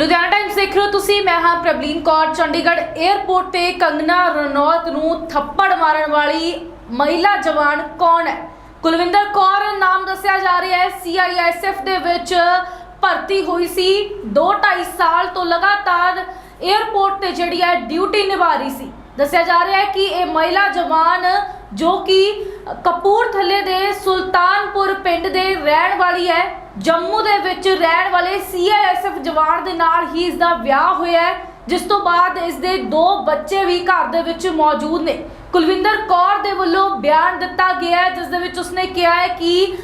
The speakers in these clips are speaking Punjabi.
ਲੁਧਿਆਣਾ ਟਾਈਮਸ ਦੇਖ ਰਹੇ ਹੋ ਤੁਸੀਂ, ਮੈਂ ਹਾਂ ਪ੍ਰਬਲੀਨ ਕੌਰ। ਚੰਡੀਗੜ੍ਹ 에ਅਰਪੋਰਟ ਤੇ ਕੰਗਨਾ ਰਣੌਤ ਨੂੰ ਥੱਪੜ ਮਾਰਨ ਵਾਲੀ ਮਹਿਲਾ ਜਵਾਨ ਕੌਣ ਹੈ? ਕੁਲਵਿੰਦਰ ਕੌਰ ਨਾਮ ਦੱਸਿਆ ਜਾ ਰਿਹਾ ਹੈ। ਸੀਆਈਐਸਐਫ ਦੇ ਵਿੱਚ ਭਰਤੀ ਹੋਈ ਸੀ। 2.5 ਸਾਲ ਤੋਂ ਲਗਾਤਾਰ 에ਅਰਪੋਰਟ ਤੇ ਜਿਹੜੀ ਹੈ ਡਿਊਟੀ ਨਿਭਾ ਰਹੀ ਸੀ। ਦੱਸਿਆ ਜਾ ਰਿਹਾ ਹੈ ਕਿ ਇਹ ਮਹਿਲਾ ਜਵਾਨ ਜੋ ਕਿ ਕਪੂਰਥਲੇ ਦੇ ਸੁਲਤਾਨਪੁਰ ਪਿੰਡ ਦੇ ਰਹਿਣ ਵਾਲੀ ਹੈ। ਜੰਮੂ ਦੇ ਵਿੱਚ ਰਹਿਣ ਵਾਲੇ ਸੀਆਈਐਸਐਫ ਜਵਾਨ ਦੇ ਨਾਲ ਹੀ ਇਸ ਦਾ ਵਿਆਹ ਹੋਇਆ ਹੈ, ਜਿਸ ਤੋਂ ਬਾਅਦ ਇਸ ਦੇ ਦੋ ਬੱਚੇ ਵੀ ਘਰ ਦੇ ਵਿੱਚ ਮੌਜੂਦ ਨੇ। ਕੁਲਵਿੰਦਰ ਕੌਰ ਦੇ ਵੱਲੋਂ ਬਿਆਨ ਦਿੱਤਾ ਗਿਆ ਹੈ, ਜਿਸ ਦੇ ਵਿੱਚ ਉਸਨੇ ਕਿਹਾ ਹੈ ਕਿ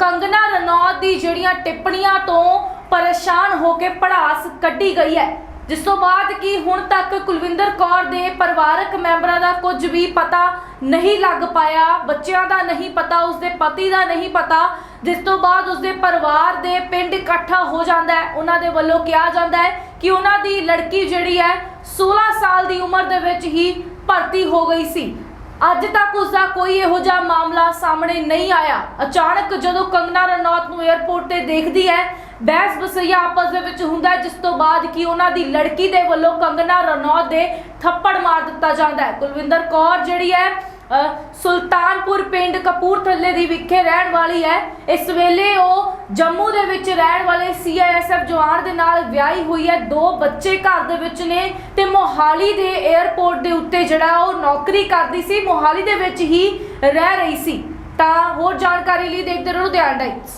ਕੰਗਨਾ ਰਣੌਤ ਦੀ ਜਿਹੜੀਆਂ ਟਿੱਪਣੀਆਂ ਤੋਂ ਪਰੇਸ਼ਾਨ ਹੋ ਕੇ ਪੜਾਸ ਕੱਢੀ ਗਈ ਹੈ। ਜਿਸ ਤੋਂ ਬਾਅਦ ਕਿ ਹੁਣ ਤੱਕ ਕੁਲਵਿੰਦਰ ਕੌਰ ਦੇ ਪਰਿਵਾਰਕ ਮੈਂਬਰਾਂ ਦਾ ਕੁਝ ਵੀ ਪਤਾ ਨਹੀਂ ਲੱਗ ਪਾਇਆ, ਬੱਚਿਆਂ ਦਾ ਨਹੀਂ ਪਤਾ, ਉਸਦੇ ਪਤੀ ਦਾ ਨਹੀਂ ਪਤਾ, ਜਿਸ ਤੋਂ ਬਾਅਦ ਉਸਦੇ ਪਰਿਵਾਰ ਦੇ ਪਿੰਡ ਇਕੱਠਾ ਹੋ ਜਾਂਦਾ ਹੈ, ਉਹਨਾਂ ਦੇ ਵੱਲੋਂ ਕਿਹਾ ਜਾਂਦਾ ਹੈ ਕਿ ਉਹਨਾਂ ਦੀ ਲੜਕੀ ਜਿਹੜੀ ਹੈ 16 ਸਾਲ ਦੀ ਉਮਰ ਦੇ ਵਿੱਚ ਹੀ ਭਰਤੀ ਹੋ ਗਈ ਸੀ। ਅੱਜ ਤੱਕ ਉਸ ਦਾ ਕੋਈ ਇਹੋ ਜਿਹਾ ਮਾਮਲਾ ਸਾਹਮਣੇ ਨਹੀਂ ਆਇਆ। ਅਚਾਨਕ ਜਦੋਂ ਕੰਗਨਾ ਰਣੌਤ ਨੂੰ 에ਅਰਪੋਰਟ ਤੇ ਦੇਖਦੀ ਹੈ, ਬਹਿਸ ਬਸਈਆ ਆਪਸ ਦੇ ਵਿੱਚ ਹੁੰਦਾ ਜਿਸ ਤੋਂ ਬਾਅਦ ਕਿ ਉਹਨਾਂ ਦੀ ਲੜਕੀ ਦੇ ਵੱਲੋਂ ਕੰਗਨਾ ਰਣੌਤ ਦੇ ਥੱਪੜ ਮਾਰ ਦਿੱਤਾ ਜਾਂਦਾ ਹੈ। ਕੁਲਵਿੰਦਰ ਕੌਰ ਜਿਹੜੀ ਹੈ ਸੁਲਤਾਨਪੁਰ ਪਿੰਡ ਕਪੂਰਥੱਲੇ ਦੀ ਵਿਖੇ ਰਹਿਣ ਵਾਲੀ ਹੈ। ਇਸ ਵੇਲੇ ਉਹ ਜੰਮੂ ਦੇ ਵਿੱਚ ਰਹਿਣ ਵਾਲੇ ਸੀਆਈਐਸਐਫ ਜਵਾਨ ਦੇ ਨਾਲ ਵਿਆਹੀ ਹੋਈ ਹੈ। ਦੋ ਬੱਚੇ ਘਰ ਦੇ ਵਿੱਚ ਨੇ ਤੇ ਮੋਹਾਲੀ ਦੇ 에ਅਰਪੋਰਟ ਦੇ ਉੱਤੇ ਜਿਹੜਾ ਉਹ ਨੌਕਰੀ ਕਰਦੀ ਸੀ, ਮੋਹਾਲੀ ਦੇ ਵਿੱਚ ਹੀ ਰਹਿ ਰਹੀ ਸੀ। ਤਾਂ ਹੋਰ ਜਾਣਕਾਰੀ ਲਈ ਦੇਖਦੇ ਰਹੋ ਲੁਧਿਆਣਾ ਟਾਈਮਸ